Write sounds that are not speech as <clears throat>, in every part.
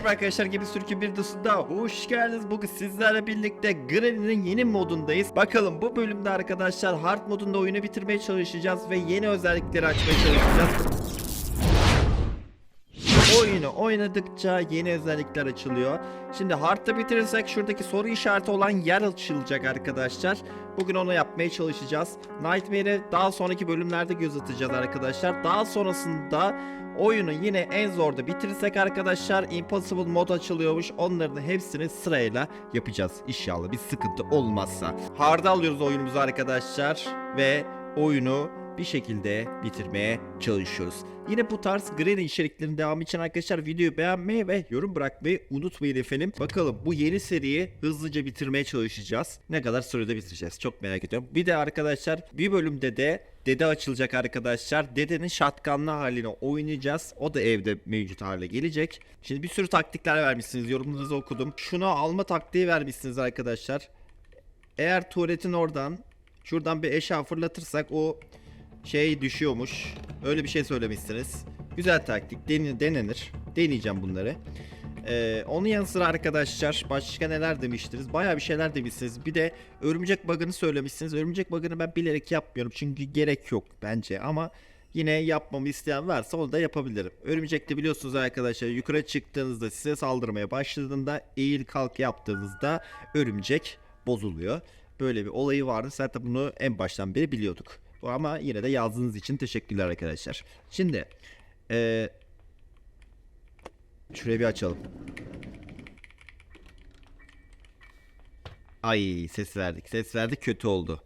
Merhaba arkadaşlar gibi sürkü bir dosunda hoş geldiniz. Bugün sizlerle birlikte Granny'nin yeni modundayız. Bakalım bu bölümde arkadaşlar hard modunda oyunu bitirmeye çalışacağız ve yeni özellikleri açmaya çalışacağız. Oyunu oynadıkça yeni özellikler açılıyor. Şimdi hard'da bitirirsek şuradaki soru işareti olan yer açılacak arkadaşlar. Bugün onu yapmaya çalışacağız. Nightmare'e daha sonraki bölümlerde göz atacağız arkadaşlar. Daha sonrasında oyunu yine en zorda bitirirsek arkadaşlar Impossible mod açılıyormuş. Onların hepsini sırayla yapacağız inşallah bir sıkıntı olmazsa. Hard'a alıyoruz oyunumuzu arkadaşlar ve oyunu bir şekilde bitirmeye çalışıyoruz. Yine bu tarz Granny içeriklerinin devamı için arkadaşlar videoyu beğenmeyi ve yorum bırakmayı unutmayın efendim. Bakalım bu yeni seriyi hızlıca bitirmeye çalışacağız. Ne kadar sürede bitireceğiz çok merak ediyorum. Bir de arkadaşlar bir bölümde de dede açılacak arkadaşlar. Dedenin şatkanlı halini oynayacağız. O da evde mevcut hale gelecek. Şimdi bir sürü taktikler vermişsiniz. Yorumlarınızı okudum. Şunu alma taktiği vermişsiniz arkadaşlar. Eğer tuvaletin oradan şuradan bir eşya fırlatırsak o şey düşüyormuş. Öyle bir şey söylemişsiniz. Güzel taktik. Den- denenir. Deneyeceğim bunları. Ee, onun yanı sıra arkadaşlar başka neler demiştiniz? Bayağı bir şeyler demişsiniz. Bir de örümcek bug'ını söylemişsiniz. Örümcek bug'ını ben bilerek yapmıyorum çünkü gerek yok bence ama yine yapmamı isteyen varsa onu da yapabilirim. Örümcekte biliyorsunuz arkadaşlar yukarı çıktığınızda size saldırmaya başladığında eğil kalk yaptığınızda örümcek bozuluyor. Böyle bir olayı vardı. Zaten bunu en baştan beri biliyorduk. Ama yine de yazdığınız için teşekkürler arkadaşlar. Şimdi eee şurayı bir açalım. Ay ses verdik. Ses verdik kötü oldu.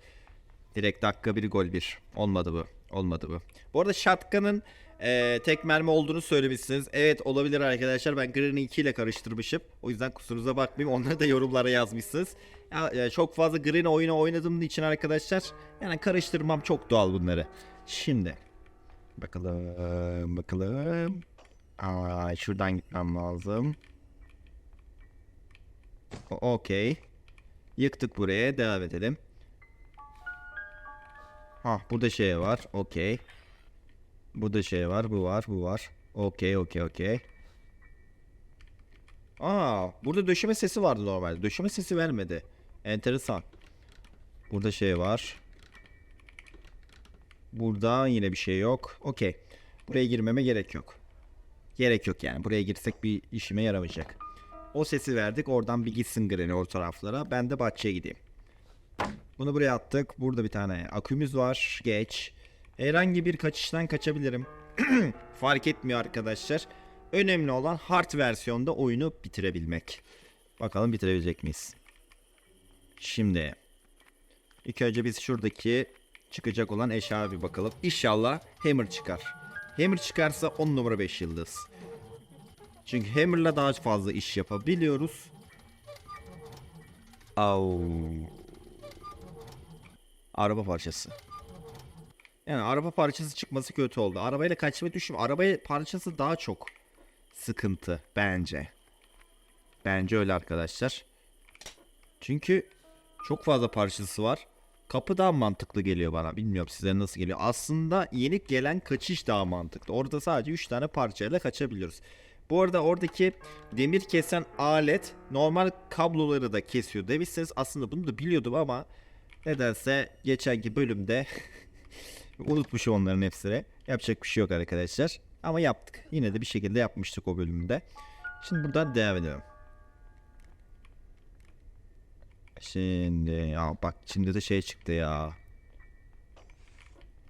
Direkt dakika bir gol bir. Olmadı bu. Olmadı bu. Bu arada shotgun'ın eee, tek mermi olduğunu söylemişsiniz. Evet olabilir arkadaşlar. Ben Granny 2 ile karıştırmışım. O yüzden kusurunuza bakmayayım. Onları da yorumlara yazmışsınız. Ya, e, çok fazla Granny oyunu oynadığım için arkadaşlar yani karıştırmam çok doğal bunları. Şimdi bakalım bakalım. Aa, şuradan gitmem lazım. Okey. Yıktık buraya. Devam edelim. Ha burada şey var. Okey. Burada şey var. Bu var. Bu var. Okey okey okey. Aa, burada döşeme sesi vardı normalde. Döşeme sesi vermedi. Enteresan. Burada şey var. Burada yine bir şey yok. Okey. Buraya girmeme gerek yok. Gerek yok yani. Buraya girsek bir işime yaramayacak. O sesi verdik. Oradan bir gitsin Granny o taraflara. Ben de bahçeye gideyim. Bunu buraya attık. Burada bir tane akümüz var. Geç. Herhangi bir kaçıştan kaçabilirim. <clears throat> Fark etmiyor arkadaşlar. Önemli olan hard versiyonda oyunu bitirebilmek. Bakalım bitirebilecek miyiz? Şimdi ilk önce biz şuradaki çıkacak olan eşya bir bakalım. İnşallah Hammer çıkar. Hammer çıkarsa 10 numara 5 yıldız. Çünkü Hammer'la daha fazla iş yapabiliyoruz. Au. Araba parçası. Yani araba parçası çıkması kötü oldu. Arabayla kaçmayı düşün. Araba parçası daha çok sıkıntı bence. Bence öyle arkadaşlar. Çünkü çok fazla parçası var. Kapı daha mantıklı geliyor bana. Bilmiyorum size nasıl geliyor. Aslında yeni gelen kaçış daha mantıklı. Orada sadece 3 tane parçayla kaçabiliyoruz. Bu arada oradaki demir kesen alet normal kabloları da kesiyor demişsiniz. Aslında bunu da biliyordum ama nedense geçenki bölümde <laughs> unutmuşum onların hepsini. Yapacak bir şey yok arkadaşlar. Ama yaptık. Yine de bir şekilde yapmıştık o bölümde. Şimdi buradan devam ediyorum. Şimdi ya bak şimdi de şey çıktı ya.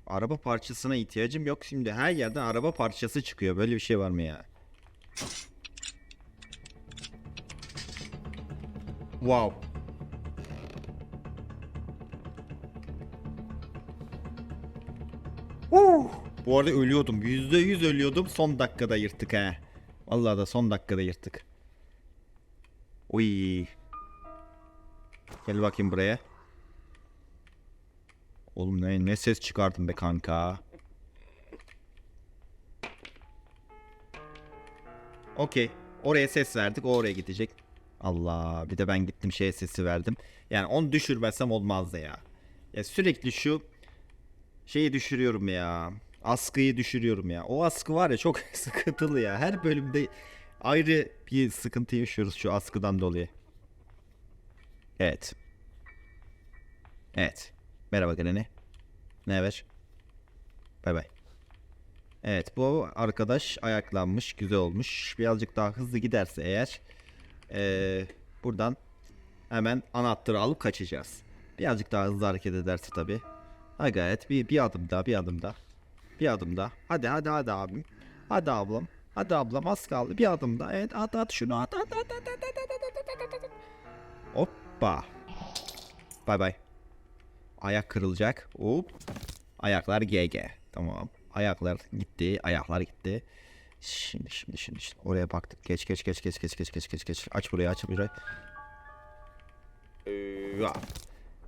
Araba parçasına ihtiyacım yok şimdi her yerden araba parçası çıkıyor. Böyle bir şey var mı ya? Wow. Bu arada ölüyordum. %100 ölüyordum. Son dakikada yırttık he. Vallahi da son dakikada yırttık. Oy. Gel bakayım buraya. Oğlum ne, ne ses çıkardın be kanka. Okey. Oraya ses verdik. O oraya gidecek. Allah. Bir de ben gittim şeye sesi verdim. Yani onu düşürmezsem olmazdı ya. Ya sürekli şu şeyi düşürüyorum ya. Askıyı düşürüyorum ya. O askı var ya çok <laughs> sıkıntılı ya. Her bölümde ayrı bir sıkıntı yaşıyoruz şu askıdan dolayı. Evet. Evet. Merhaba Granny. Ne haber? Bay bay. Evet bu arkadaş ayaklanmış. Güzel olmuş. Birazcık daha hızlı giderse eğer eee, buradan hemen anahtarı alıp kaçacağız. Birazcık daha hızlı hareket ederse tabi. Ha gayet bir, bir adım daha bir adım daha. Bir adım daha. Hadi hadi hadi abim. Hadi ablam. Hadi ablam az kaldı. Bir adım daha. Evet at at şunu at at at at at at at at at at at. Hoppa. Bay bay. Ayak kırılacak. Hop. Ayaklar GG. Tamam. Ayaklar gitti. Ayaklar gitti. Şimdi şimdi şimdi, şimdi. oraya baktık. Geç geç geç geç geç geç geç geç geç. Aç burayı aç burayı. Ee, ya.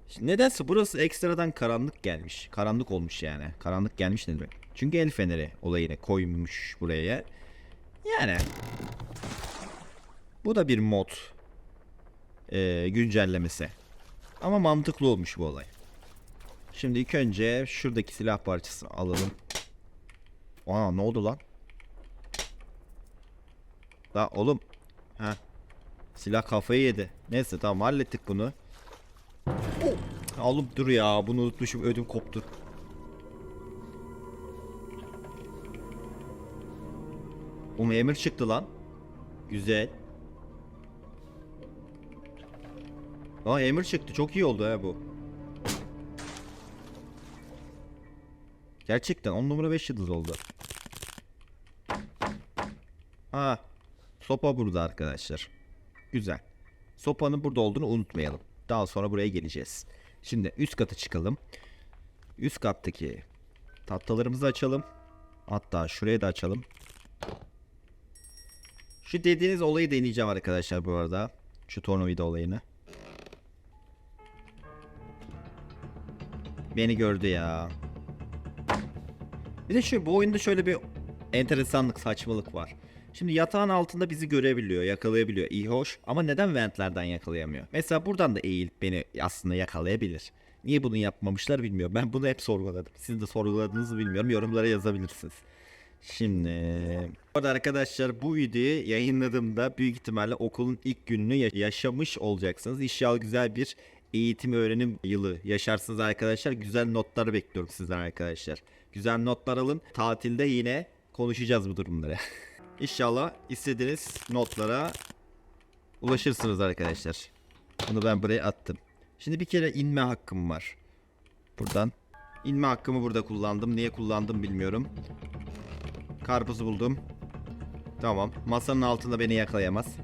Şimdi Nedense burası ekstradan karanlık gelmiş. Karanlık olmuş yani. Karanlık gelmiş ne demek? Çünkü el feneri olayını koymuş buraya. Yani. Bu da bir mod. Ee, güncellemesi. Ama mantıklı olmuş bu olay. Şimdi ilk önce şuradaki silah parçasını alalım. Aa ne oldu lan? La oğlum. Ha. Silah kafayı yedi. Neyse tamam hallettik bunu. Oğlum dur ya bunu unutmuşum ödüm koptu. Oğlum emir çıktı lan. Güzel. Aa emir çıktı çok iyi oldu ha bu. Gerçekten 10 numara 5 yıldız oldu. Ha. Sopa burada arkadaşlar. Güzel. Sopanın burada olduğunu unutmayalım. Daha sonra buraya geleceğiz. Şimdi üst kata çıkalım. Üst kattaki tahtalarımızı açalım. Hatta şurayı da açalım. Şu dediğiniz olayı deneyeceğim arkadaşlar bu arada. Şu tornavida olayını. Beni gördü ya. Bir de şu bu oyunda şöyle bir enteresanlık, saçmalık var. Şimdi yatağın altında bizi görebiliyor, yakalayabiliyor. İyi hoş ama neden ventlerden yakalayamıyor? Mesela buradan da eğilip beni aslında yakalayabilir. Niye bunu yapmamışlar bilmiyorum. Ben bunu hep sorguladım. Siz de sorguladığınızı bilmiyorum. Yorumlara yazabilirsiniz. Şimdi bu arkadaşlar bu videoyu yayınladığımda büyük ihtimalle okulun ilk gününü ya- yaşamış olacaksınız. İnşallah güzel bir eğitim öğrenim yılı yaşarsınız arkadaşlar. Güzel notlar bekliyorum sizden arkadaşlar. Güzel notlar alın. Tatilde yine konuşacağız bu durumları. <laughs> İnşallah istediğiniz notlara ulaşırsınız arkadaşlar. Bunu ben buraya attım. Şimdi bir kere inme hakkım var. Buradan. İnme hakkımı burada kullandım. Niye kullandım bilmiyorum. Karpuzu buldum. Tamam. Masanın altında beni yakalayamaz. <laughs>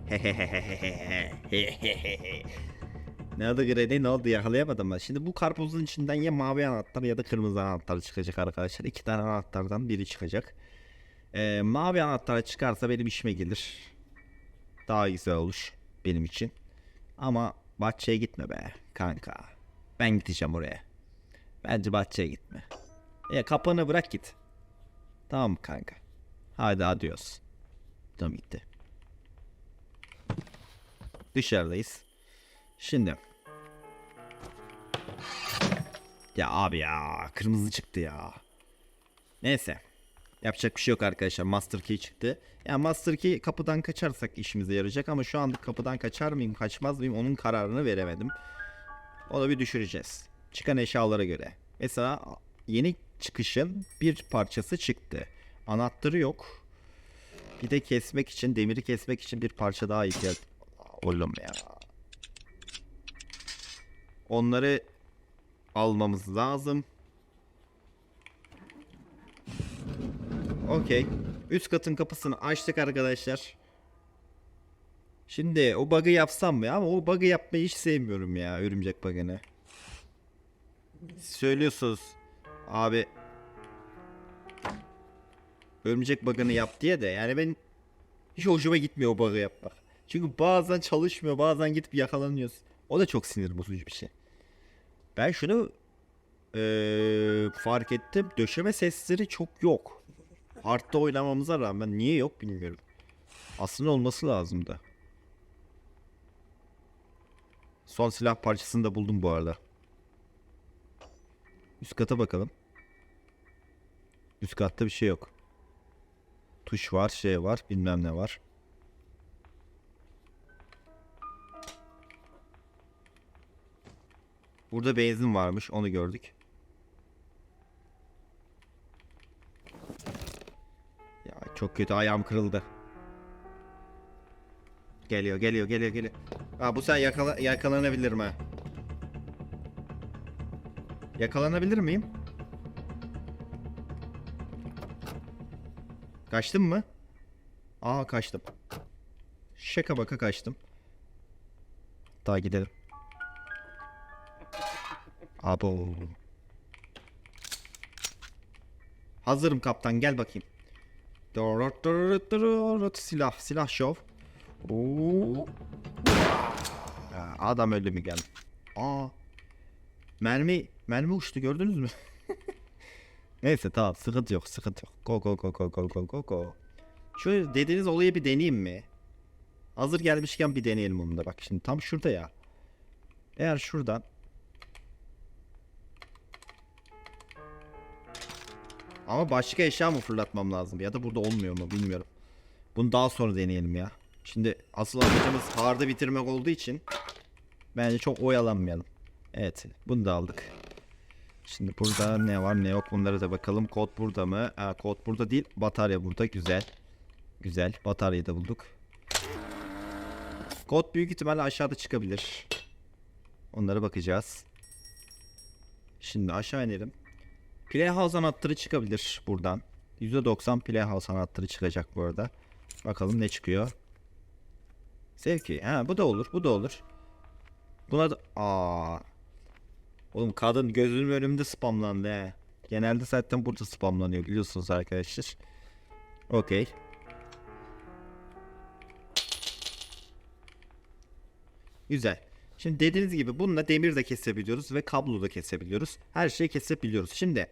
ne oldu Grady? Ne oldu? Yakalayamadım ben. Şimdi bu karpuzun içinden ya mavi anahtar ya da kırmızı anahtar çıkacak arkadaşlar. İki tane anahtardan biri çıkacak. Ee, mavi anahtar çıkarsa benim işime gelir. Daha güzel olur benim için. Ama bahçeye gitme be kanka. Ben gideceğim oraya. Bence bahçeye gitme. Ya kapını bırak git. Tamam kanka? Hadi adios. Tamam gitti. Dışarıdayız. Şimdi. Ya abi ya kırmızı çıktı ya. Neyse. Yapacak bir şey yok arkadaşlar. Master Key çıktı. Yani Master Key kapıdan kaçarsak işimize yarayacak ama şu anda kapıdan kaçar mıyım kaçmaz mıyım onun kararını veremedim. Onu bir düşüreceğiz. Çıkan eşyalara göre. Mesela yeni çıkışın bir parçası çıktı. Anahtarı yok. Bir de kesmek için, demiri kesmek için bir parça daha ihtiyaç. Oğlum ya. Onları almamız lazım. Okey. Üst katın kapısını açtık arkadaşlar. Şimdi o bug'ı yapsam mı? Ama o bug'ı yapmayı hiç sevmiyorum ya. Örümcek bug'ını. Söylüyorsunuz. Abi. Örümcek bug'ını yap diye de yani ben hiç hoşuma gitmiyor o bug'ı yapmak. Çünkü bazen çalışmıyor bazen gidip yakalanıyoruz. O da çok sinir bozucu bir şey. Ben şunu eee, fark ettim. Döşeme sesleri çok yok. Hard'da oynamamıza rağmen niye yok bilmiyorum. Aslında olması lazımdı. Son silah parçasını da buldum bu arada. Üst kata bakalım. Üst katta bir şey yok. Tuş var, şey var, bilmem ne var. Burada benzin varmış, onu gördük. Çok kötü ayağım kırıldı. Geliyor geliyor geliyor geliyor. Aa, bu sen yakala yakalanabilir mi? Yakalanabilir miyim? Kaçtım mı? Aa kaçtım. Şaka baka kaçtım. Daha gidelim. Abo. Hazırım kaptan gel bakayım. Silah silah şov. Adam öldü mü geldi. Aa. Mermi mermi uçtu gördünüz mü? <laughs> Neyse tamam sıkıntı yok sıkıntı yok. Go go go go go go go go. Şu dediğiniz olayı bir deneyeyim mi? Hazır gelmişken bir deneyelim onu da. Bak şimdi tam şurada ya. Eğer şuradan Ama başka eşya mı fırlatmam lazım ya da burada olmuyor mu bilmiyorum. Bunu daha sonra deneyelim ya. Şimdi asıl amacımız hard'ı bitirmek olduğu için bence çok oyalanmayalım. Evet bunu da aldık. Şimdi burada ne var ne yok bunlara da bakalım. Kod burada mı? Ha, kod burada değil. Batarya burada. Güzel. Güzel. Bataryayı da bulduk. Kod büyük ihtimalle aşağıda çıkabilir. Onlara bakacağız. Şimdi aşağı inelim. Playhouse anahtarı çıkabilir buradan. %90 Playhouse anahtarı çıkacak bu arada. Bakalım ne çıkıyor. Sevki. Ha bu da olur. Bu da olur. Buna da... Aa. Oğlum kadın gözümün önümde spamlandı he. Genelde zaten burada spamlanıyor biliyorsunuz arkadaşlar. Okey. Güzel. Şimdi dediğiniz gibi bununla demir de kesebiliyoruz ve kablo da kesebiliyoruz. Her şeyi kesebiliyoruz. Şimdi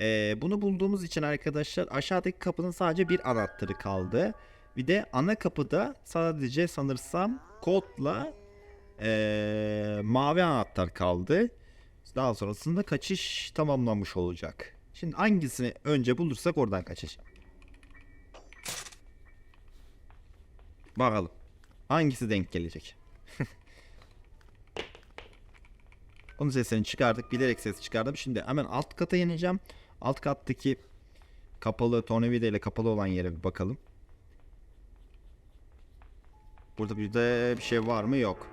eee, bunu bulduğumuz için arkadaşlar aşağıdaki kapının sadece bir anahtarı kaldı. Bir de ana kapıda sadece sanırsam kodla eee, mavi anahtar kaldı. Daha sonrasında kaçış tamamlanmış olacak. Şimdi hangisini önce bulursak oradan kaçacağım. Bakalım. Hangisi denk gelecek? <laughs> Onun sesini çıkardık. Bilerek ses çıkardım. Şimdi hemen alt kata ineceğim. Alt kattaki kapalı tornavida ile kapalı olan yere bir bakalım. Burada bir de bir şey var mı? Yok.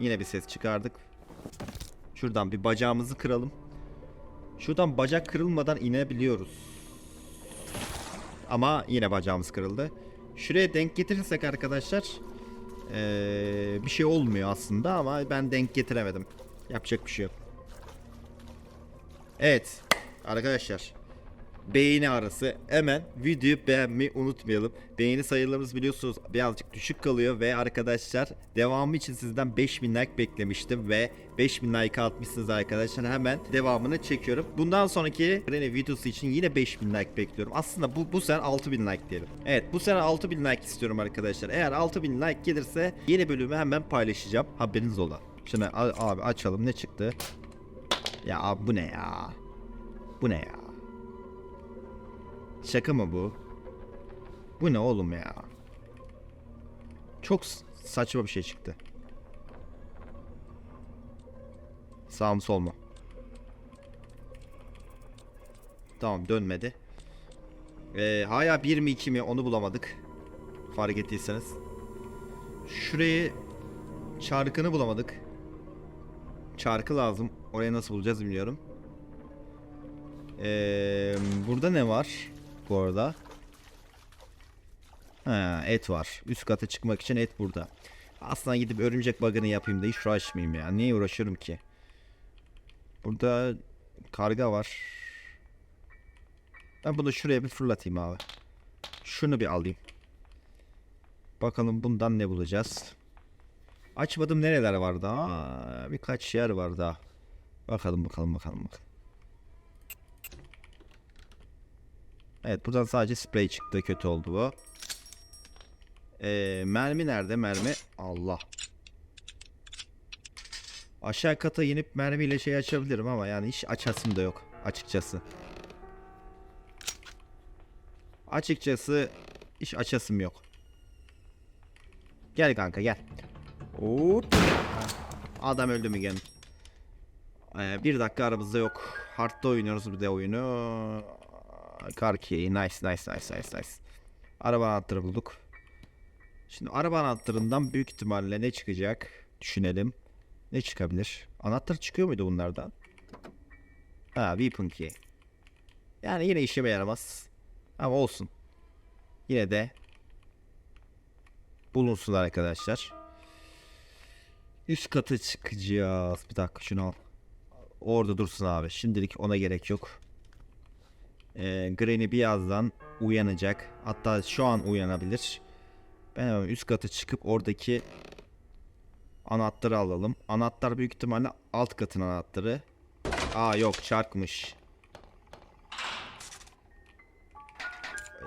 Yine bir ses çıkardık. Şuradan bir bacağımızı kıralım. Şuradan bacak kırılmadan inebiliyoruz. Ama yine bacağımız kırıldı. Şuraya denk getirirsek arkadaşlar ee, bir şey olmuyor aslında ama ben denk getiremedim. Yapacak bir şey yok. Evet arkadaşlar beğeni arası hemen videoyu beğenmeyi unutmayalım. Beğeni sayılarımız biliyorsunuz birazcık düşük kalıyor ve arkadaşlar devamı için sizden 5000 like beklemiştim ve 5000 like atmışsınız arkadaşlar hemen devamını çekiyorum. Bundan sonraki Granny videosu için yine 5000 like bekliyorum. Aslında bu, bu sene 6000 like diyelim. Evet bu sene 6000 like istiyorum arkadaşlar. Eğer 6000 like gelirse yeni bölümü hemen paylaşacağım. Haberiniz ola. Şimdi abi açalım ne çıktı? Ya abi bu ne ya? Bu ne ya? Şaka mı bu? Bu ne oğlum ya? Çok saçma bir şey çıktı. Sağ mı sol mu? Tamam dönmedi. Ee, hala 1 mi 2 mi onu bulamadık. Fark ettiyseniz. Şurayı çarkını bulamadık. Çarkı lazım. Oraya nasıl bulacağız bilmiyorum. Ee, burada ne var? Bu arada. Ha, et var. Üst kata çıkmak için et burada. Aslında gidip örümcek bug'ını yapayım da hiç uğraşmayayım ya. Niye uğraşıyorum ki? Burada karga var. Ben bunu şuraya bir fırlatayım abi. Şunu bir alayım. Bakalım bundan ne bulacağız. Açmadım nereler var daha? Birkaç yer var daha. Bakalım bakalım bakalım bakalım. Evet buradan sadece sprey çıktı. Kötü oldu bu. Ee, mermi nerede? Mermi. Allah. Aşağı kata inip mermiyle şey açabilirim ama yani hiç açasım da yok. Açıkçası. Açıkçası hiç açasım yok. Gel kanka gel. Hop. Adam öldü mü gene? Ee, bir dakika aramızda yok. Hard'da oynuyoruz bir de oyunu. Karki. Nice nice nice nice nice. Araba anahtarı bulduk. Şimdi araba anahtarından büyük ihtimalle ne çıkacak? Düşünelim. Ne çıkabilir? Anahtar çıkıyor muydu bunlardan? Ha weapon key. Yani yine işime yaramaz. Ama olsun. Yine de bulunsun arkadaşlar. Üst katı çıkacağız. Bir dakika şunu al. Orada dursun abi. Şimdilik ona gerek yok. Ee, Granny birazdan uyanacak. Hatta şu an uyanabilir. Ben hemen üst katı çıkıp oradaki anahtarı alalım. Anahtar büyük ihtimalle alt katın anahtarı. Aa yok çarkmış.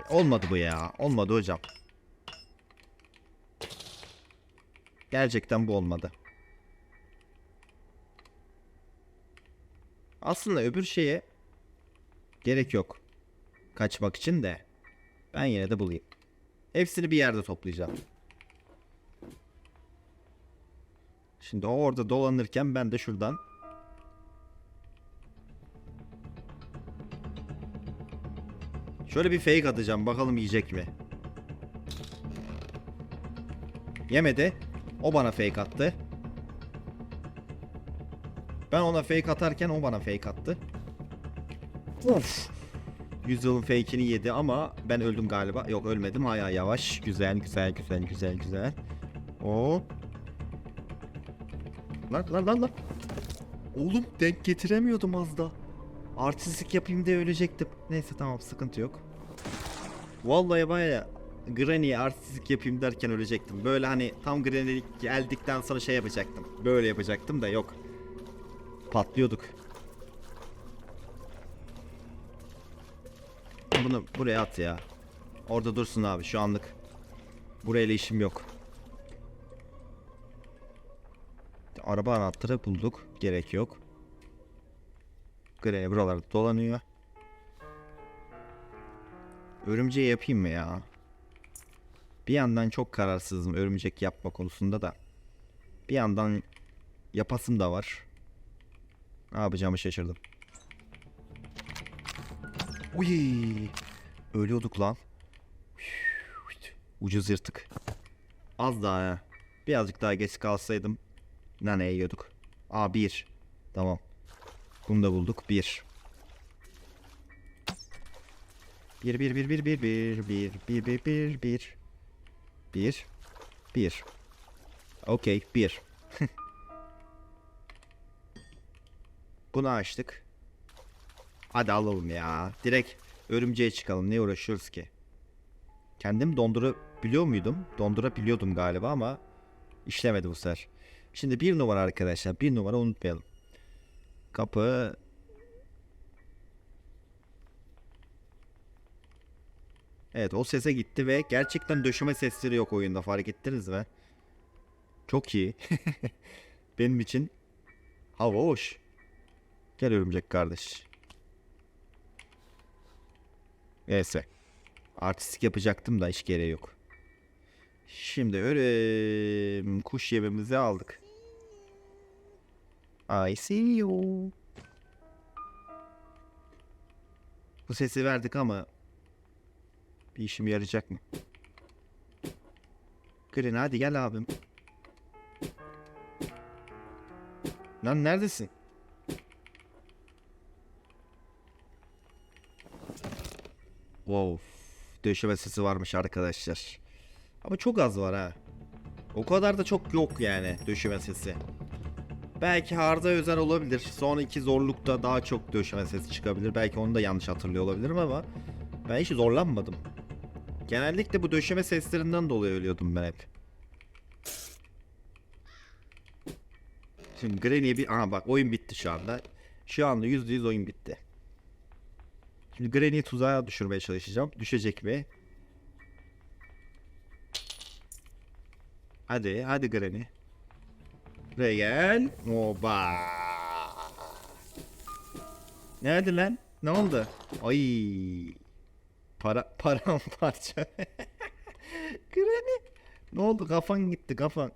Olmadı bu ya. Olmadı hocam. Gerçekten bu olmadı. Aslında öbür şeye gerek yok. Kaçmak için de ben yine de bulayım. Hepsini bir yerde toplayacağım. Şimdi o orada dolanırken ben de şuradan Şöyle bir fake atacağım. Bakalım yiyecek mi? Yemedi. O bana fake attı. Ben ona fake atarken o bana fake attı. Of. Yüzyılın fake'ini yedi ama ben öldüm galiba. Yok ölmedim. Hala yavaş. Güzel güzel güzel güzel güzel. O. Lan lan lan lan. Oğlum denk getiremiyordum az da. Artistlik yapayım diye ölecektim. Neyse tamam sıkıntı yok. Vallahi baya Granny'ye artistlik yapayım derken ölecektim. Böyle hani tam Granny'lik geldikten sonra şey yapacaktım. Böyle yapacaktım da yok. Patlıyorduk. Bunu buraya at ya. Orada dursun abi şu anlık. Burayla işim yok. Araba anahtarı bulduk. Gerek yok. Granny buralarda dolanıyor. Örümceği yapayım mı ya? Bir yandan çok kararsızım örümcek yapma konusunda da. Bir yandan yapasım da var. Ne yapacağımı şaşırdım. Uy! Ölüyorduk lan. Ucuz yırtık. Az daha ya. Birazcık daha geç kalsaydım nane yiyorduk. Aa bir. Tamam. Bunu da bulduk. Bir. Bir bir bir bir bir bir bir bir bir bir bir bir bir Okey bir <laughs> Bunu açtık. Hadi alalım ya. Direkt örümceğe çıkalım. Ne uğraşıyoruz ki? Kendim dondurabiliyor muydum? Dondurabiliyordum galiba ama işlemedi bu sefer. Şimdi bir numara arkadaşlar. Bir numara unutmayalım. Kapı. Evet o sese gitti ve gerçekten döşeme sesleri yok oyunda. Fark ettiniz mi? Çok iyi. <laughs> Benim için hava hoş. Gel örümcek kardeş. Neyse. Artistik yapacaktım da hiç gereği yok. Şimdi örüm kuş yemimizi aldık. I see you. Bu sesi verdik ama bir işim yarayacak mı? Green hadi gel abim. Lan neredesin? Wow. Döşeme sesi varmış arkadaşlar. Ama çok az var ha. O kadar da çok yok yani döşeme sesi. Belki harda özel olabilir. Sonraki zorlukta daha çok döşeme sesi çıkabilir. Belki onu da yanlış hatırlıyor olabilirim ama ben hiç zorlanmadım. Genellikle bu döşeme seslerinden dolayı ölüyordum ben hep. Şimdi Granny'e bir... Aha bak oyun bitti şu anda. Şu anda %100 oyun bitti. Şimdi Granny'i tuzağa düşürmeye çalışacağım. Düşecek mi? Hadi, hadi Granny. Buraya gel. Oba. Nerede lan? Ne oldu? Ay. Para <laughs> paramparça. Granny. Ne oldu? Kafan gitti kafan.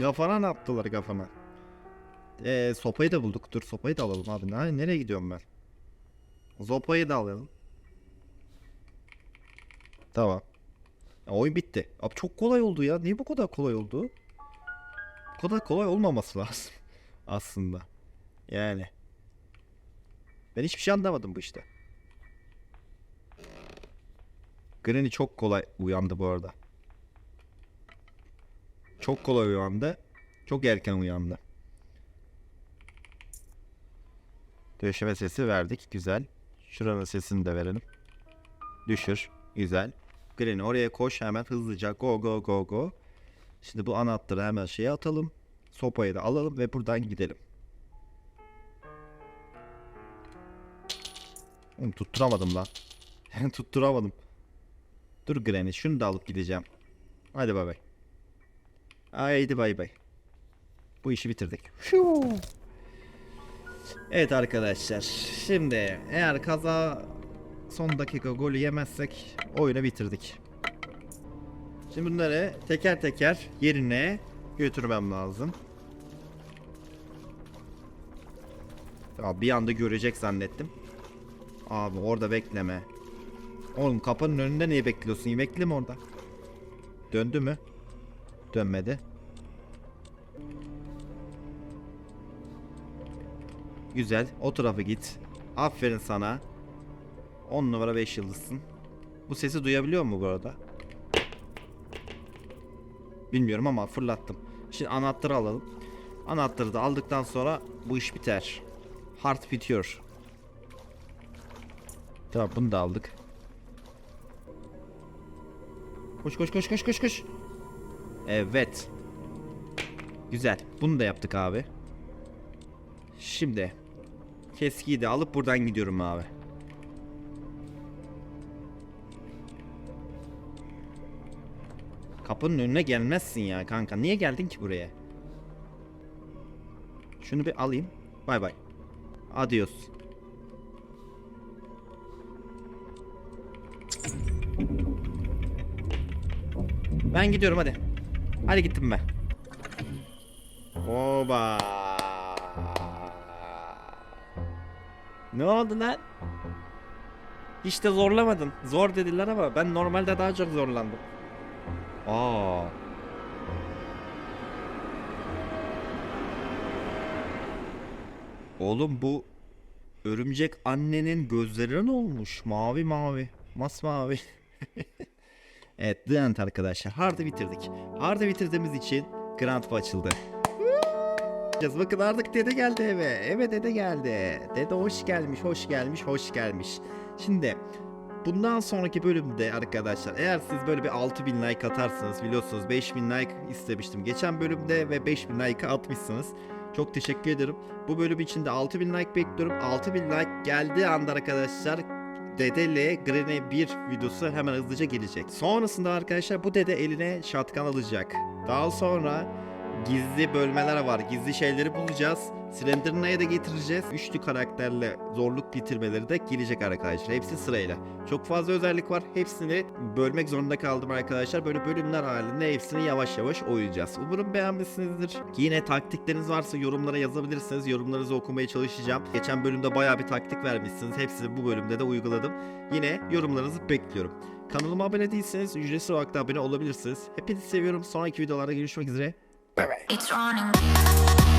Kafana ne yaptılar kafana? Ee, sopayı da bulduk. Dur sopayı da alalım abi. Ne- Nereye gidiyorum ben? Sopayı da alalım. Tamam. Ya, oyun bitti. Abi çok kolay oldu ya. Niye bu kadar kolay oldu? Bu kadar kolay olmaması <laughs> lazım. Aslında. Yani. Ben hiçbir şey anlamadım bu işte. Granny çok kolay uyandı bu arada. Çok kolay uyandı. Çok erken uyandı. Döşeme sesi verdik. Güzel. Şuranın sesini de verelim. Düşür. Güzel. Granny oraya koş hemen hızlıca. Go go go go. Şimdi bu anahtarı hemen şeye atalım. Sopayı da alalım ve buradan gidelim. Tutturamadım lan. <laughs> tutturamadım. Dur Granny şunu da alıp gideceğim. Hadi bay bay. Haydi bay bay. Bu işi bitirdik. Fiu. Evet arkadaşlar. Şimdi eğer kaza son dakika golü yemezsek oyunu bitirdik. Şimdi bunları teker teker yerine götürmem lazım. Ya bir anda görecek zannettim. Abi orada bekleme. Oğlum kapının önünde niye bekliyorsun? Bekleme orada. Döndü mü? Dönmedi. Güzel. O tarafa git. Aferin sana. 10 numara 5 yıldızsın. Bu sesi duyabiliyor mu bu arada? Bilmiyorum ama fırlattım. Şimdi anahtarı alalım. Anahtarı da aldıktan sonra bu iş biter. Hart bitiyor. Tamam bunu da aldık. Koş koş koş koş koş koş. Evet. Güzel. Bunu da yaptık abi. Şimdi keskiyi de alıp buradan gidiyorum abi. Kapının önüne gelmezsin ya kanka. Niye geldin ki buraya? Şunu bir alayım. Bay bay. Adios. Ben gidiyorum hadi. Hadi gittim ben. Oba. Ne oldu lan? Hiç de zorlamadın. Zor dediler ama ben normalde daha çok zorlandım. Aa. Oğlum bu örümcek annenin gözleri ne olmuş? Mavi mavi. Masmavi. <laughs> evet End arkadaşlar. Hard'ı bitirdik. Hard'ı bitirdiğimiz için Grand Fa açıldı. Yapacağız. Bakın artık dede geldi eve. Eve dede geldi. Dede hoş gelmiş, hoş gelmiş, hoş gelmiş. Şimdi bundan sonraki bölümde arkadaşlar eğer siz böyle bir 6000 like atarsınız biliyorsunuz 5000 like istemiştim geçen bölümde ve 5000 like atmışsınız. Çok teşekkür ederim. Bu bölüm için de 6000 like bekliyorum. 6000 like geldiği anda arkadaşlar Dede ile Granny 1 videosu hemen hızlıca gelecek. Sonrasında arkadaşlar bu dede eline şatkan alacak. Daha sonra gizli bölmeler var. Gizli şeyleri bulacağız. Slenderman'a da getireceğiz. Üçlü karakterle zorluk bitirmeleri de gelecek arkadaşlar. Hepsi sırayla. Çok fazla özellik var. Hepsini bölmek zorunda kaldım arkadaşlar. Böyle bölümler halinde hepsini yavaş yavaş oynayacağız. Umarım beğenmişsinizdir. Yine taktikleriniz varsa yorumlara yazabilirsiniz. Yorumlarınızı okumaya çalışacağım. Geçen bölümde bayağı bir taktik vermişsiniz. Hepsini bu bölümde de uyguladım. Yine yorumlarınızı bekliyorum. Kanalıma abone değilseniz ücretsiz olarak da abone olabilirsiniz. Hepinizi seviyorum. Sonraki videolarda görüşmek üzere. Bye bye. It's running.